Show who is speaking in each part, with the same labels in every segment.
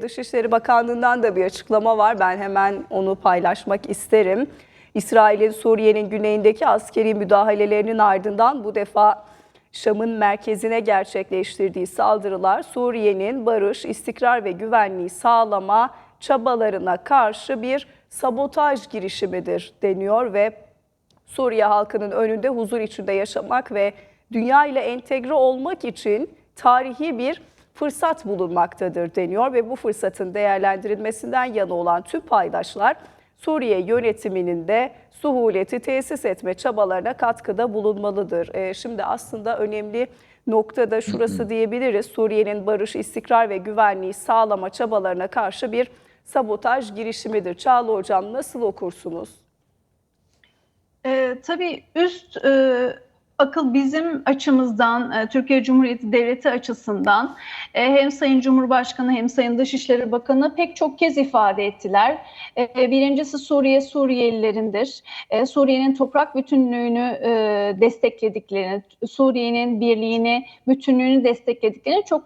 Speaker 1: Dışişleri Bakanlığı'ndan da bir açıklama var. Ben hemen onu paylaşmak isterim. İsrail'in Suriye'nin güneyindeki askeri müdahalelerinin ardından bu defa Şam'ın merkezine gerçekleştirdiği saldırılar Suriye'nin barış, istikrar ve güvenliği sağlama çabalarına karşı bir sabotaj girişimidir deniyor ve Suriye halkının önünde huzur içinde yaşamak ve dünya ile entegre olmak için tarihi bir fırsat bulunmaktadır deniyor ve bu fırsatın değerlendirilmesinden yana olan tüm paydaşlar Suriye yönetiminin de suhuleti tesis etme çabalarına katkıda bulunmalıdır. Ee, şimdi aslında önemli noktada şurası diyebiliriz. Suriye'nin barış, istikrar ve güvenliği sağlama çabalarına karşı bir sabotaj girişimidir. Çağla Hocam nasıl okursunuz?
Speaker 2: E, tabii üst e, akıl bizim açımızdan, e, Türkiye Cumhuriyeti Devleti açısından e, hem Sayın Cumhurbaşkanı hem Sayın Dışişleri Bakanı pek çok kez ifade ettiler. E, birincisi Suriye Suriyelilerindir. Suriye'nin toprak bütünlüğünü desteklediklerini, Suriye'nin birliğini, bütünlüğünü desteklediklerini çok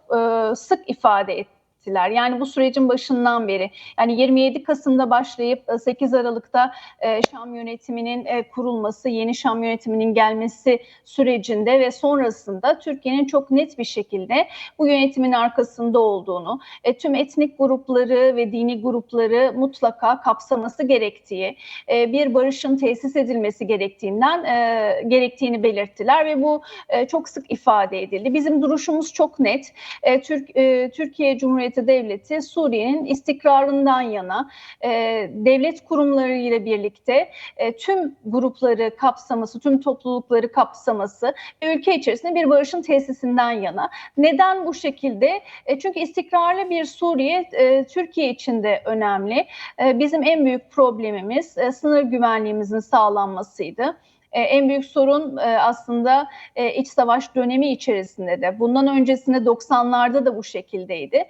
Speaker 2: sık ifade ettiler ettiler. Yani bu sürecin başından beri yani 27 Kasım'da başlayıp 8 Aralık'ta e, Şam yönetiminin e, kurulması, yeni Şam yönetiminin gelmesi sürecinde ve sonrasında Türkiye'nin çok net bir şekilde bu yönetimin arkasında olduğunu, e, tüm etnik grupları ve dini grupları mutlaka kapsaması gerektiği, e, bir barışın tesis edilmesi gerektiğinden e, gerektiğini belirttiler ve bu e, çok sık ifade edildi. Bizim duruşumuz çok net. E, Türk e, Türkiye Cumhuriyeti Devleti Suriye'nin istikrarından yana e, devlet kurumları ile birlikte e, tüm grupları kapsaması, tüm toplulukları kapsaması ülke içerisinde bir barışın tesisinden yana. Neden bu şekilde? E, çünkü istikrarlı bir Suriye e, Türkiye için de önemli. E, bizim en büyük problemimiz e, sınır güvenliğimizin sağlanmasıydı. E, en büyük sorun e, aslında e, iç savaş dönemi içerisinde de. Bundan öncesinde 90'larda da bu şekildeydi.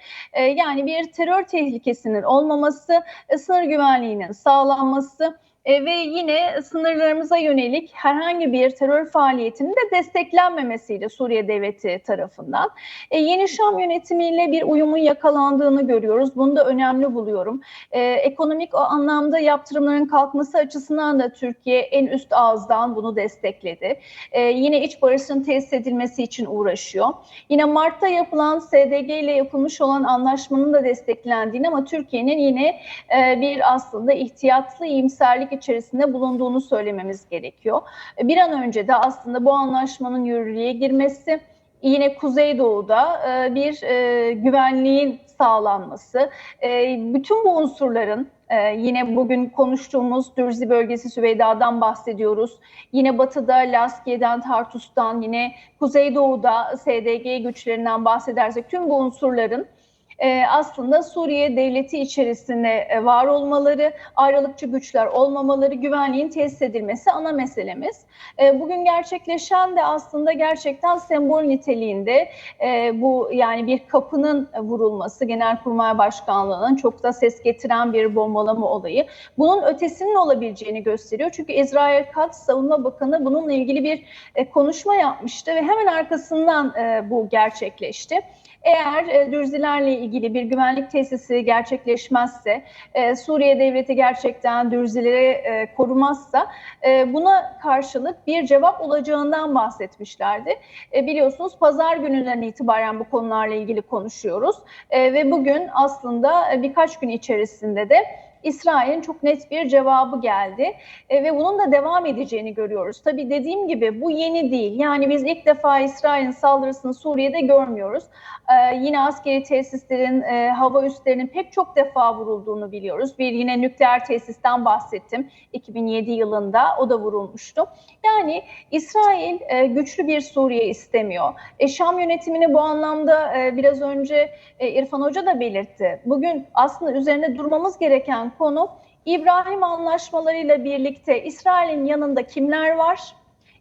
Speaker 2: Yani bir terör tehlikesinin olmaması, sınır güvenliğinin sağlanması e, ve yine sınırlarımıza yönelik herhangi bir terör faaliyetinin de desteklenmemesiyle Suriye Devleti tarafından. E, yeni Şam yönetimiyle bir uyumun yakalandığını görüyoruz. Bunu da önemli buluyorum. E, ekonomik o anlamda yaptırımların kalkması açısından da Türkiye en üst ağızdan bunu destekledi. E, yine iç barışın tesis edilmesi için uğraşıyor. Yine Mart'ta yapılan SDG ile yapılmış olan anlaşmanın da desteklendiğini ama Türkiye'nin yine e, bir aslında ihtiyatlı iyimserlik içerisinde bulunduğunu söylememiz gerekiyor. Bir an önce de aslında bu anlaşmanın yürürlüğe girmesi, yine Kuzeydoğu'da e, bir e, güvenliğin sağlanması, e, bütün bu unsurların yine bugün konuştuğumuz Dürzi bölgesi Süveyda'dan bahsediyoruz. Yine batıda Laskiye'den, Tartus'tan, yine Kuzeydoğu'da SDG güçlerinden bahsedersek tüm bu unsurların aslında Suriye devleti içerisinde e, var olmaları, ayrılıkçı güçler olmamaları, güvenliğin tesis edilmesi ana meselemiz. E, bugün gerçekleşen de aslında gerçekten sembol niteliğinde e, bu yani bir kapının vurulması, Genelkurmay Başkanlığı'nın çok da ses getiren bir bombalama olayı. Bunun ötesinin olabileceğini gösteriyor. Çünkü İsrail Katz Savunma Bakanı bununla ilgili bir e, konuşma yapmıştı ve hemen arkasından bu gerçekleşti. Eğer e, Dürzilerle ilgili bir güvenlik tesisi gerçekleşmezse, e, Suriye devleti gerçekten Dürzileri e, korumazsa e, buna karşılık bir cevap olacağından bahsetmişlerdi. E, biliyorsunuz pazar gününden itibaren bu konularla ilgili konuşuyoruz e, ve bugün aslında e, birkaç gün içerisinde de İsrail'in çok net bir cevabı geldi e, ve bunun da devam edeceğini görüyoruz. Tabii dediğim gibi bu yeni değil. Yani biz ilk defa İsrail'in saldırısını Suriye'de görmüyoruz. E, yine askeri tesislerin, e, hava üslerinin pek çok defa vurulduğunu biliyoruz. Bir yine nükleer tesisten bahsettim 2007 yılında o da vurulmuştu. Yani İsrail e, güçlü bir Suriye istemiyor. E, Şam yönetimini bu anlamda e, biraz önce e, İrfan Hoca da belirtti. Bugün aslında üzerine durmamız gereken konu İbrahim anlaşmalarıyla birlikte İsrail'in yanında kimler var?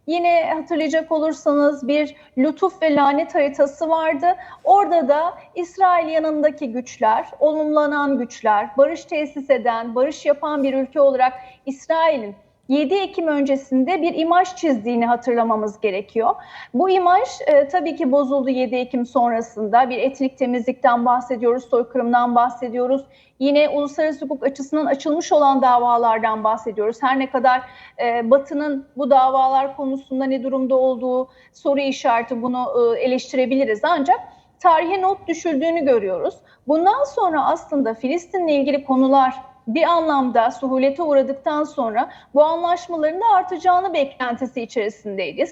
Speaker 2: Yine hatırlayacak olursanız bir lütuf ve lanet haritası vardı. Orada da İsrail yanındaki güçler, olumlanan güçler, barış tesis eden, barış yapan bir ülke olarak İsrail'in 7 Ekim öncesinde bir imaj çizdiğini hatırlamamız gerekiyor. Bu imaj e, tabii ki bozuldu 7 Ekim sonrasında. Bir etnik temizlikten bahsediyoruz, soykırımdan bahsediyoruz. Yine uluslararası hukuk açısından açılmış olan davalardan bahsediyoruz. Her ne kadar e, Batı'nın bu davalar konusunda ne durumda olduğu soru işareti bunu e, eleştirebiliriz. Ancak tarihe not düşüldüğünü görüyoruz. Bundan sonra aslında Filistin'le ilgili konular bir anlamda suhulete uğradıktan sonra bu anlaşmaların da artacağını beklentisi içerisindeydik.